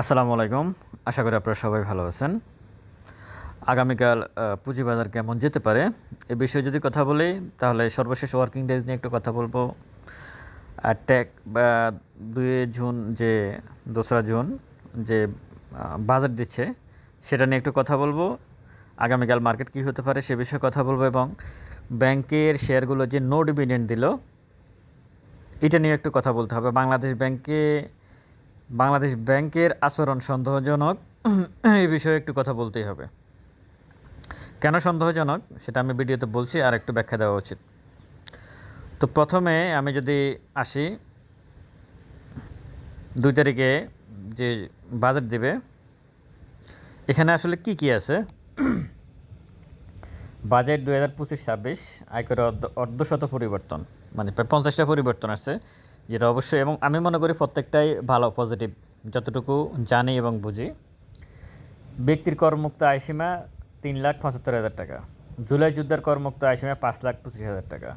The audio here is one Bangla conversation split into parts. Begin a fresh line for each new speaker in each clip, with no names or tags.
আসসালামু আলাইকুম। আশা করি আপনারা সবাই ভালো আছেন। আগামীকাল পুঁজিবাজার কেমন যেতে পারে এ বিষয়ে যদি কথা বলি, তাহলে সর্বশেষ ওয়ার্কিং ডেজ নিয়ে একটু কথা বলব। ট্যাক বা, দুই জুন যে, দোসরা জুন যে বাজার দিচ্ছে, সেটা নিয়ে একটু কথা বলব। আগামীকাল মার্কেট কী হতে পারে সে বিষয়ে কথা বলব এবং ব্যাংকের শেয়ারগুলো যে নো ডিভিডেন্ড দিল, এটা নিয়ে একটু কথা বলতে হবে। বাংলাদেশ ব্যাংকে বাংলাদেশ ব্যাংকের আচরণ সন্দেহজনক। এই বিষয়ে একটু কথা বলতেই হবে। কেন সন্দেহজনক? সেটা আমি ভিডিওতে বলছি, আর একটু ব্যাখ্যা দেওয়া উচিত। তো প্রথমে আমি যদি আসি, দুই তারিখে যে বাজেট দিবে, এখানে আসলে কি কি আছে? বাজেট দুই হাজার পঁচিশ ছাব্বিশ আয়কর অর্ধশত পরিবর্তন মানে প্রায় পঞ্চাশটা পরিবর্তন আছে। যেটা অবশ্যই, এবং আমি মনে করি প্রত্যেকটাই ভালো পজিটিভ যতটুকু জানি এবং বুঝি। ব্যক্তির করমুক্ত আয়সীমা তিন লাখ পঁচাত্তর হাজার টাকা। জুলাই যুদ্ধের করমুক্ত আয়সীমা পাঁচ লাখ পঁচিশ হাজার টাকা।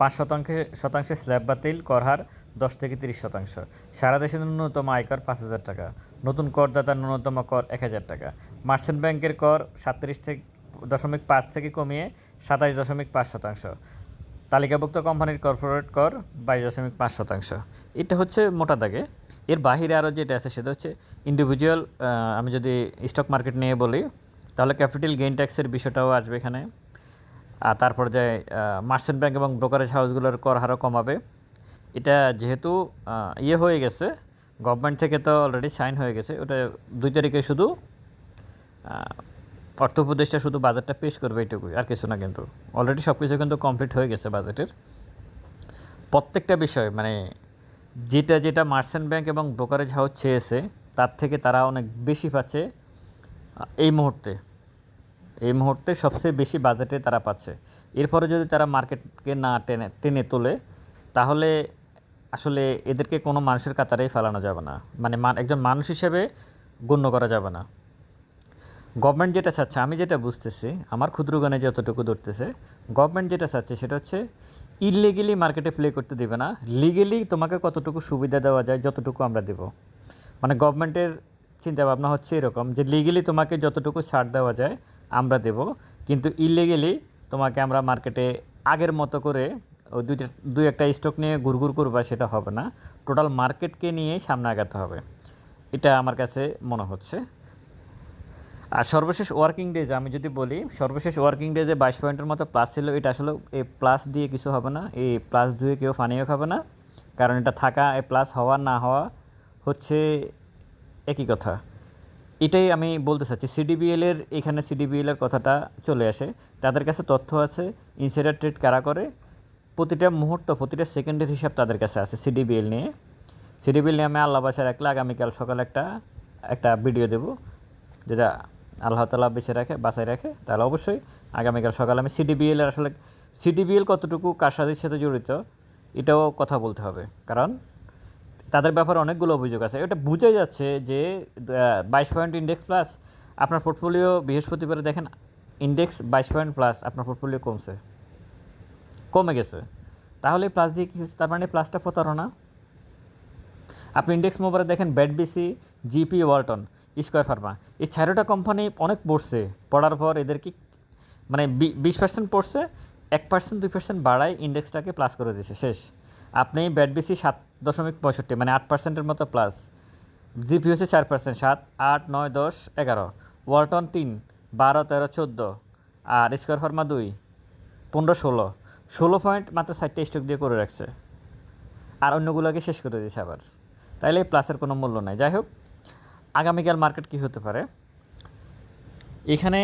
পাঁচ শতাংশে শতাংশে স্ল্যাব বাতিল, কর হার দশ থেকে তিরিশ শতাংশ। সারা দেশে ন্যূনতম আয়কর পাঁচ হাজার টাকা। নতুন করদাতার ন্যূনতম কর এক হাজার টাকা। মার্চেন্ট ব্যাংকের কর সাতত্রিশ থেকে, দশমিক পাঁচ থেকে কমিয়ে সাতাশ দশমিক পাঁচ শতাংশ। তালিকাভুক্ত কোম্পানির কর্পোরেট কর বাইশ দশমিক পাঁচ শতাংশ। এটা হচ্ছে মোটা দাগে। এর বাহিরে আরও যেটা আছে সেটা হচ্ছে ইন্ডিভিজুয়াল আমি যদি স্টক মার্কেট নিয়ে বলি, তাহলে ক্যাপিটাল গেইন ট্যাক্সের বিষয়টাও আসবে এখানে। আর তারপর যে মার্চেন্ট ব্যাংক এবং ব্রোকারেজ হাউসগুলোর কর হারও কমাবে। এটা যেহেতু ইয়ে হয়ে গেছে গভর্নমেন্ট থেকে তো অলরেডি সাইন হয়ে গেছে, ওটা দুই তারিখে শুধু অর্থ উপদেষ্টা শুধু বাজেটটা পেশ করবে এইটুকুই আর কিছু না কিন্তু। অলরেডি সব কিছু কিন্তু কমপ্লিট হয়ে গেছে বাজেটের প্রত্যেকটা বিষয় মানে যেটা যেটা মার্চেন্ট ব্যাংক এবং ব্রোকারেজ হাউস চেয়েছে, তার থেকে তারা অনেক বেশি পাচ্ছে এই মুহূর্তে। এই মুহূর্তে সবচেয়ে বেশি বাজেটে তারা পাচ্ছে। এরপরে যদি তারা মার্কেটকে না টেনে টেনে তোলে, তাহলে আসলে এদেরকে কোনো মানুষের কাতারেই ফেলানো যাবে না। মান- একজন মানুষ হিসেবে গণ্য করা যাবে না। গভর্নমেন্ট যেটা চাচ্ছে, আমি যেটা বুঝতেছি, আমার ক্ষুদ্রগণে যতটুকু ধরতেছে, গভর্নমেন্ট যেটা চাচ্ছে সেটা হচ্ছে ইলিগেলি মার্কেটে প্লে করতে দেবে না। লিগেলি তোমাকে কতটুকু সুবিধা দেওয়া যায় যতটুকু আমরা দেব। মানে গভর্নমেন্টের চিন্তাভাবনা হচ্ছে এরকম যে লিগেলি তোমাকে যতটুকু ছাড় দেওয়া যায় আমরা দেব, কিন্তু ইলিগেলি তোমাকে আমরা মার্কেটে আগের মতো করে ওই দুইটা, দুই একটা স্টক নিয়ে ঘুরঘুর করবা সেটা হবে না। টোটাল মার্কেটকে নিয়ে সামনে আগাতে হবে। এটা আমার কাছে মনে হচ্ছে। আর সর্বশেষ ওয়ার্কিং ডেজ আমি যদি বলি, সর্বশেষ ওয়ার্কিং ডেজে বাইশ পয়েন্টের মতো প্লাস ছিল, এটা আসলে এই প্লাস দিয়ে কিছু হবে না, এই প্লাস দিয়ে কেউ ফানিও খাবে না, কারণ এটা থাকা, এই প্লাস হওয়া, না হওয়া হচ্ছে একই কথা। এটাই আমি বলতে চাচ্ছি সিডিবিএল এর, এখানে সিডিবিএল এর কথাটা চলে আসে। তাদের কাছে তথ্য আছে ইনসাইডার ট্রেড কারা করে, প্রতিটা মুহূর্ত, প্রতিটা সেকেন্ডের হিসাব তাদের কাছে আছে সিডিবিএল নিয়ে। সিডিবিএল নিয়ে আমি আল্লাহ বাসা রাখলে আগামীকাল সকালে একটা একটা ভিডিও দেবো, যেটা আল্লাহ তালা বেছে রাখে, বাঁচায় রাখে, তাহলে অবশ্যই আগামীকাল সকালে আমি সিডিবিএল আসলে সিডিবিএল কতটুকু কার সাথে জড়িত, এটাও কথা বলতে হবে। কারণ তাদের ব্যাপারে অনেকগুলো অভিযোগ আছে। এটা বুঝে যাচ্ছে যে বাইশ পয়েন্ট ইন্ডেক্স প্লাস আপনার পোর্টফোলিও বৃহস্পতিবারে দেখেন ইন্ডেক্স বাইশ পয়েন্ট প্লাস আপনার পোর্টফোলিও কমছে। কমে গেছে। তাহলে প্লাস দিয়ে কী হচ্ছে? তার মানে প্লাসটা প্রতারণা। আপনি ইন্ডেক্স মোবাইলে দেখেন BAT BC GP Walton Square Pharma এই চারোটা কোম্পানি অনেক পড়ছে। পড়ার পর এদের কি মানে বিশ পার্সেন্ট পড়ছে, এক পার্সেন্ট দুই পার্সেন্ট বাড়ায় ইন্ডেক্সটাকে প্লাস করে দিয়েছে শেষ। আপনি ব্যাট বিসি সাত দশমিক পঁয়ষট্টি মানে আট পার্সেন্টের মতো প্লাস জিপি হচ্ছে চার পার্সেন্ট সাত, আট, নয়, দশ, এগারো। ওয়ালটন তিন, বারো, তেরো, চোদ্দ। আর স্কোয়ার ফার্মা দুই, পনেরো, ষোলো। ষোলো পয়েন্ট মাত্র ষাটটা স্টক দিয়ে করে রাখছে। আর অন্যগুলোকে শেষ করে দিয়েছে আবার। তাইলে প্লাসের কোনো মূল্য নাই। যাই হোক আগামীকাল মার্কেট কী হতে পারে? এখানে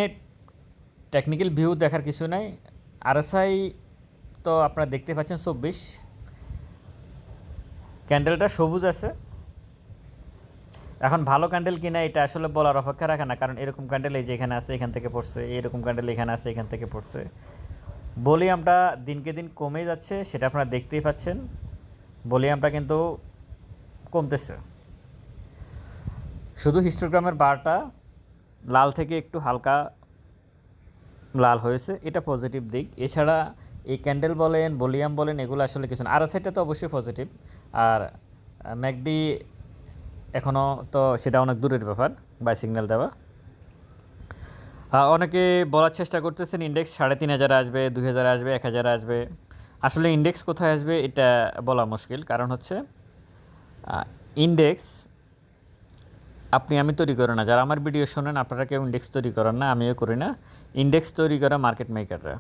টেকনিক্যাল ভিউ দেখার কিছু নাই। আরএসআই তো আপনারা দেখতে পাচ্ছেন চব্বিশ। ক্যান্ডেলটা সবুজ আছে। এখন ভালো ক্যান্ডেল কিনা এটা আসলে বলার অপেক্ষা রাখে না, কারণ এরকম ক্যান্ডেল এই যে এখানে আছে, এখান থেকে পড়ছে, এরকম ক্যান্ডেল এখানে আছে, এখান থেকে পড়ছে। ভলিউমটা দিনকে দিন কমে যাচ্ছে, সেটা আপনারা দেখতেই পাচ্ছেন। ভলিউমটা কিন্তু কমতেছে। শুধু হিস্টোগ্রামের বারটা লাল থেকে একটু হালকা লাল হয়েছে, এটা পজিটিভ দিক। এছাড়া এই ক্যান্ডেল বলেন ভলিউম বলেন, এগুলো আসলে কিছু না। আর সাইডটা তো অবশ্যই পজিটিভ আর ম্যাকডি এখনও তো সেটা অনেক দূরের ব্যাপার বাই সিগন্যাল দেওয়া। অনেকে বলার চেষ্টা করতেছেন ইন্ডেক্স সাড়ে তিন হাজার আসবে, দুই হাজার আসবে, এক হাজার আসবে। আসলে ইন্ডেক্স কোথায় আসবে, এটা বলা মুশকিল। কারণ হচ্ছে ইন্ডেক্স আপনি আমি তৈরি করি না। যারা আমার ভিডিও শোনেন, আপনারা কেউ ইন্ডেক্স তৈরি করেন না, আমিও করি না। ইন্ডেক্স তৈরি করে মার্কেট মেকাররা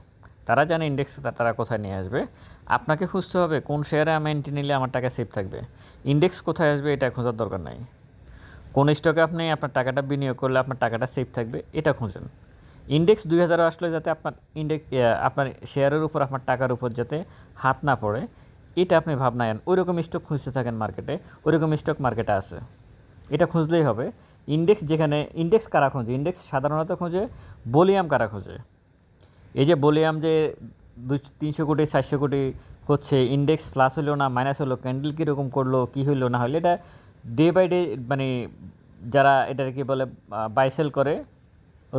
তারা জানে ইন্ডেক্স তারা কোথায় নিয়ে আসবে। আপনাকে খুঁজতে হবে, কোন শেয়ারে আমি এন্ট্রি নিলে আমার টাকা সেফ থাকবে। ইন্ডেক্স কোথায় আসবে, এটা খোঁজার দরকার নাই। কোন স্টকে আপনি আপনার টাকাটা বিনিয়োগ করলে আপনার টাকাটা সেফ থাকবে, এটা খুঁজুন। ইন্ডেক্স দুই হাজার আসলে যাতে আপনার ইন্ডেক্স আপনার শেয়ারের উপর, আপনার টাকার উপর যাতে হাত না পড়ে, এটা আপনি ভাবনা নেন ওই রকম স্টক খুঁজতে থাকেন মার্কেটে ওই রকম স্টক মার্কেটে আছে। এটা খুঁজলেই হবে। ইন্ডেক্স যেখানে ইন্ডেক্স কারা খোঁজে? ইন্ডেক্স সাধারণত খোঁজে বলিয়াম কারা খোঁজে। এই যে বলিয়াম যে দুই, তিনশো কোটি, চারশো কোটি হচ্ছে ইন্ডেক্স প্লাস হলো না মাইনাস হলো ক্যান্ডেল কীরকম করল, কী হইল না হলো এটা ডে বাই ডে মানে যারা এটার কি বলে বাইসেল করে,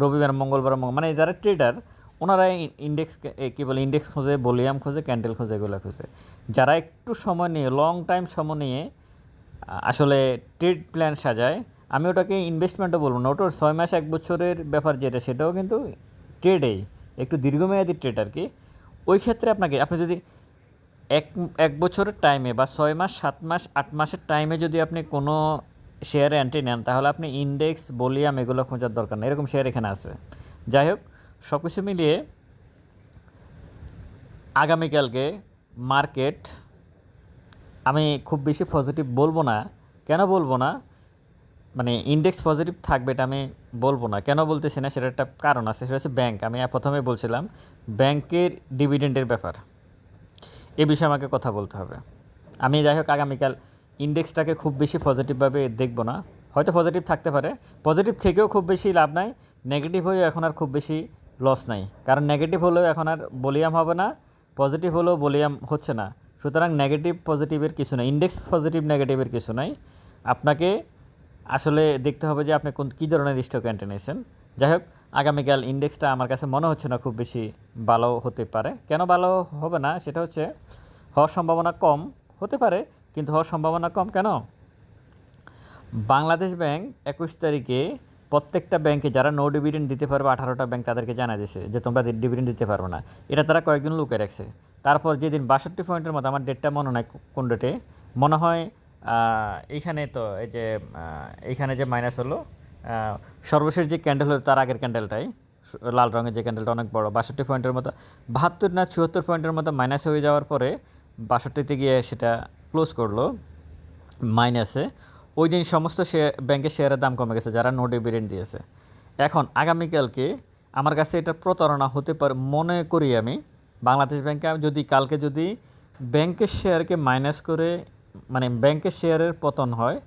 রবিবার, মঙ্গলবার মঙ্গল মানে যারা ট্রেডার ওনারা ইন্ডেক্স কী বলে ইন্ডেক্স খোঁজে, বলিয়াম খোঁজে ক্যান্ডেল খোঁজে, এগুলো খোঁজে। যারা একটু সময় নিয়ে লং টাইম সময় নিয়ে আসলে ট্রেড প্ল্যান সাজায়। আমি ওটাকে ইনভেস্টমেন্টও বলব না। ওটার ছয় মাস, এক বছরের ব্যাপার যেটা, সেটাও কিন্তু ট্রেডেই একটু দীর্ঘমেয়াদী ট্রেড আর কি। ওই ক্ষেত্রে আপনাকে, আপনি যদি এক এক বছরের টাইমে বা ছয় মাস, সাত মাস, আট মাসের টাইমে যদি আপনি কোনো শেয়ারে এন্ট্রি নেন, তাহলে আপনি ইন্ডেক্স বলিয়াম এগুলো খোঁজার দরকার নেই। এরকম শেয়ার এখানে আছে। যাই হোক সব কিছু মিলিয়ে আগামীকালকে মার্কেট আমি খুব বেশি পজিটিভ বলব না। কেন বলব না? মানে ইন্ডেক্স পজিটিভ থাকবে এটা আমি বলব না। কেন বলতেছি না? সেটা একটা কারণ আছে, সেটা হচ্ছে ব্যাংক আমি প্রথমে বলছিলাম ব্যাংকের ডিভিডেন্ডের ব্যাপার। এ বিষয়ে আমাকে কথা বলতে হবে। আমি যাই হোক, আগামীকাল ইন্ডেক্সটাকে খুব বেশি পজিটিভভাবে দেখব না। হয়তো পজিটিভ থাকতে পারে। পজিটিভ থেকেও খুব বেশি লাভ নাই। নেগেটিভ হয়েও এখন আর খুব বেশি লস নাই। কারণ নেগেটিভ হলেও এখন আর বলিয়াম হবে না। পজিটিভ হলেও বলিয়াম হচ্ছে না। সুতরাং নেগেটিভ পজিটিভের কিছু নাই ইন্ডেক্স পজিটিভ নেগেটিভের কিছু নাই। আপনাকে আসলে দেখতে হবে যে আপনি কোন, কী ধরনের স্টক এন্ট্রি নিয়েছেন। যাই হোক, আগামীকাল ইন্ডেক্সটা আমার কাছে মনে হচ্ছে না খুব বেশি ভালো হতে পারে। কেন ভালো হবে না? সেটা হচ্ছে হওয়ার সম্ভাবনা কম হতে পারে, কিন্তু হওয়ার সম্ভাবনা কম কেন? বাংলাদেশ ব্যাংক একুশ তারিখে প্রত্যেকটা ব্যাংকে যারা নো ডিভিডেন্ড দিতে পারবে, আঠারোটা ব্যাংক তাদেরকে জানা দিয়েছে যে তোমরা ডিভিডেন্ড দিতে পারবে না। এটা তারা কয়েকদিন লুকে রাখছে। তারপর যেদিন বাষট্টি পয়েন্টের মতো, আমার ডেটটা মনে নাই কোন ডেটে, মনে হয় এইখানে তো এই যে এইখানে যে মাইনাস হলো সর্বশেষ যে ক্যান্ডেল হলো তার আগের ক্যান্ডেলটাই লাল রঙের যে ক্যান্ডেলটা অনেক বড়, বাষট্টি পয়েন্টের মতো, বাহাত্তর না চুয়াত্তর পয়েন্টের মতো মাইনাস হয়ে যাওয়ার পরে বাষট্টিতে গিয়ে সেটা ক্লোজ করল মাইনাসে ওই দিন সমস্ত শেয়ার ব্যাংকের শেয়ারের দাম কমে গেছে, যারা নো ডিভিডেন্ড দিয়েছে। এখন আগামীকালকে আমার কাছে এটা প্রতারণা হতে পারে, মনে করি আমি বাংলাদেশ ব্যাংকে যদি কালকে যদি ব্যাংকের শেয়ারকে মাইনাস করে মানে ব্যাংকের শেয়ারের পতন হয়,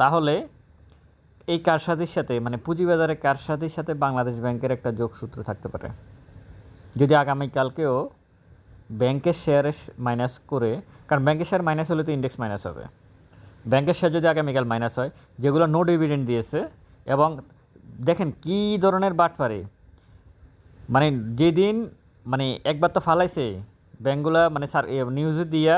তাহলে এই কারসাদির সাথে মানে পুঁজিবাজারের কারসাদির সাথে বাংলাদেশ ব্যাংকের একটা যোগসূত্র থাকতে পারে। যদি আগামীকালকেও ব্যাংকের শেয়ারে মাইনাস করে, কারণ ব্যাংকের শেয়ার মাইনাস হলে তো ইন্ডেক্স মাইনাস হবে। ব্যাংকের শেয়ার যদি আগামীকাল মাইনাস হয়, যেগুলো নো ডিভিডেন্ড দিয়েছে, এবং দেখেন কী ধরনের বাটপারে। মানে যেদিন মানে একবার তো ফালাইছে। ব্যাঙ্কগুলা মানে স্যার নিউজে দিয়া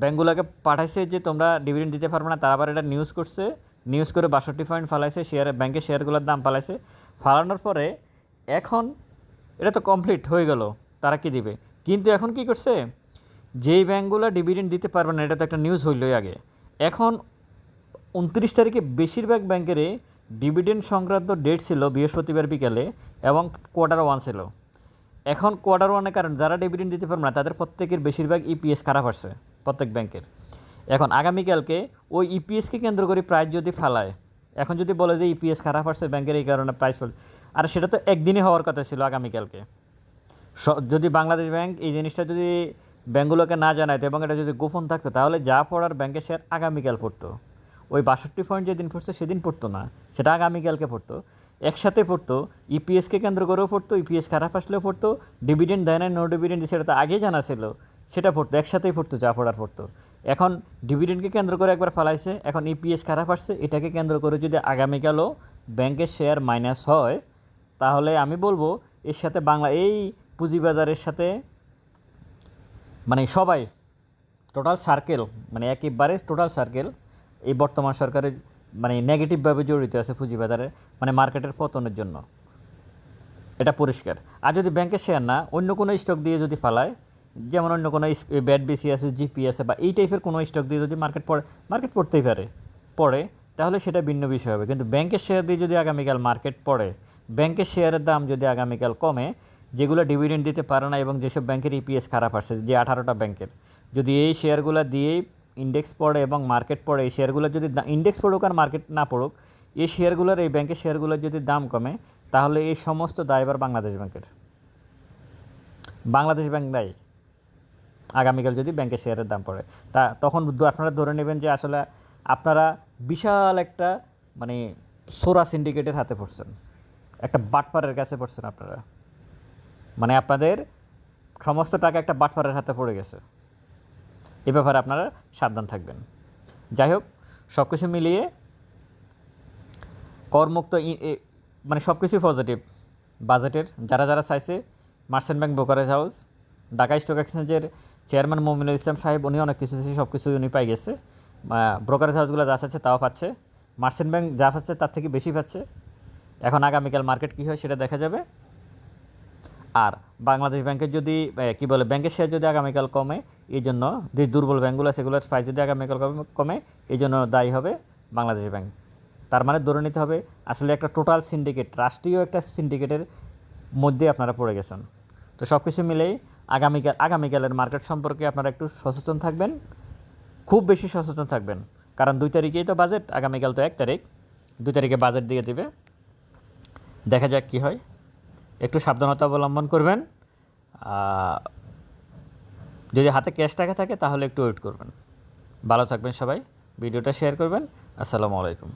ব্যাঙ্কগুলোকে পাঠাইছে যে তোমরা ডিভিডেন্ড দিতে পারবে না, তারা আবার এটা নিউজ করছে। নিউজ করে বাষট্টি পয়েন্ট ফালাইছে শেয়ারে ব্যাংকের শেয়ারগুলোর দাম ফালাইছে। ফালানোর পরে এখন এটা তো কমপ্লিট হয়ে গেল, তারা কি দিবে? কিন্তু এখন কি করছে? যেই ব্যাঙ্কগুলো ডিভিডেন্ড দিতে পারবে না, এটা তো একটা নিউজ হইলই আগে। এখন উনত্রিশ তারিখে বেশিরভাগ ব্যাংকেরই ডিভিডেন্ড সংক্রান্ত ডেট ছিল বৃহস্পতিবার বিকালে এবং কোয়ার্টার ওয়ান ছিল। এখন কোয়ার্টার ওয়ানের কারণ যারা ডিভিডেন্ড দিতে পারবে না, তাদের প্রত্যেকের বেশিরভাগ ইপিএস খারাপ আসছে প্রত্যেক ব্যাংকের। এখন আগামীকালকে ওই ইপিএসকে কেন্দ্র করে প্রাইস যদি ফালায়, এখন যদি বলে যে ইপিএস খারাপ আসছে ব্যাংকের এই কারণে প্রাইস ফেল আর সেটা তো একদিনে হওয়ার কথা ছিল আগামীকালকে। যদি বাংলাদেশ ব্যাংক এই জিনিসটা যদি ব্যাঙ্কগুলোকে না জানাইতো এবং এটা যদি গোপন থাকতো, তাহলে যা পড়ার ব্যাংকের শেয়ার আগামীকাল পড়তো। ওই বাষট্টি পয়েন্ট যেদিন পড়তো সেদিন পড়তো না, সেটা আগামীকালকে পড়তো। একসাথে পড়তো ইপিএসকে কেন্দ্র করেও পড়তো ইপিএস খারাপ আসলেও পড়তো ডিভিডেন্ড দেয় না নো ডিভিডেন্ড সেটা তো আগে জানা ছিল। সেটা পড়তো, একসাথেই পড়তো, যা পড়ার পড়তো। এখন ডিভিডেন্ডকে কেন্দ্র করে একবার ফালাইছে, এখন ইপিএস খারাপ আসছে, এটাকে কেন্দ্র করে যদি আগামীকালও ব্যাংকের শেয়ার মাইনাস হয়, তাহলে আমি বলব, এর সাথে বাংলা, এই পুঁজিবাজারের সাথে মানে সবাই টোটাল সার্কেল মানে একেবারে টোটাল সার্কেল এই বর্তমান সরকারের মানে নেগেটিভভাবে জড়িত আছে পুঁজিবাজারে মানে মার্কেটের পতনের জন্য। এটা পরিষ্কার। আর যদি ব্যাংকের শেয়ার না, অন্য কোনো স্টক দিয়ে যদি ফালায়, যেমন অন্য কোনো ব্যাট বিসি আছে জিপি আছে, বা এই টাইপের কোনো স্টক দিয়ে যদি মার্কেট পড়ে মার্কেট পড়তেই পারে, পড়ে, তাহলে সেটা ভিন্ন বিষয় হবে। কিন্তু ব্যাংকের শেয়ার দিয়ে যদি আগামীকাল মার্কেট পড়ে ব্যাংকের শেয়ারের দাম যদি আগামীকাল কমে, যেগুলো ডিভিডেন্ড দিতে পারে না এবং যেসব ব্যাংকের ইপিএস খারাপ আসছে, যে আঠারোটা ব্যাংকের যদি এই শেয়ারগুলো দিয়েই ইন্ডেক্স পড়ে এবং মার্কেট পড়ে, এই শেয়ারগুলো যদি ইন্ডেক্স পড়ুক আর মার্কেট না পড়ুক, এই শেয়ারগুলোর এই ব্যাংকের শেয়ারগুলোর যদি দাম কমে, তাহলে এই সমস্ত দায়বার বাংলাদেশ ব্যাংকের বাংলাদেশ ব্যাংক দায়ী। আগামীকাল যদি ব্যাংকের শেয়ারের দাম পড়ে। তা তখন আপনারা ধরে নেবেন যে আসলে আপনারা বিশাল একটা মানে সোরা সিন্ডিকেটের হাতে পড়ছেন। একটা বাটপারের কাছে পড়ছেন আপনারা। মানে আপনাদের সমস্ত টাকা একটা বাটপারের হাতে পড়ে গেছে। এ ব্যাপারে আপনারা সাবধান থাকবেন। যাই হোক সব কিছু মিলিয়ে করমুক্ত মানে সব কিছুই পজিটিভ বাজেটের, যারা যারা চাইছে merchant bank brokerage house Dhaka stock এক্সচেঞ্জের চেয়ারম্যান মমিনুল ইসলাম সাহেব, উনি অনেক কিছু সব কিছু উনি পাই গেছে। ব্রোকারেজ হাউসগুলো যা চাচ্ছে তাও পাচ্ছে। মার্চেন্ট ব্যাংক যা পাচ্ছে তার থেকে বেশি পাচ্ছে। এখন আগামীকাল মার্কেট কী হয় সেটা দেখা যাবে। আর বাংলাদেশ ব্যাংকের যদি কি বলে, ব্যাংকের শেয়ার যদি আগামীকাল কমে এই জন্য যে দুর্বল ব্যাংকগুলো সেগুলোর প্রাইস যদি আগামীকাল কমে- এই জন্য দায়ী হবে বাংলাদেশ ব্যাংক। তার মানে ধরে নিতে হবে, আসলে একটা টোটাল সিন্ডিকেট রাষ্ট্রীয় একটা সিন্ডিকেটের মধ্যে আপনারা পড়ে গেছেন। তো সব কিছু মিলেই আগামীকাল আগামীকালের মার্কেট সম্পর্কে আপনারা একটু সচেতন থাকবেন, খুব বেশি সচেতন থাকবেন। কারণ দুই তারিখেই তো বাজেট আগামীকাল তো এক তারিখ। দুই তারিখে বাজেট দিয়ে দিবে। দেখা যাক কী হয়। একটু সাবধানতা অবলম্বন করবেন। যদি হাতে ক্যাশ টাকা থাকে তাহলে একটু ওয়েট করবেন। ভালো থাকবেন সবাই, ভিডিওটা শেয়ার করবেন। আসসালামু আলাইকুম।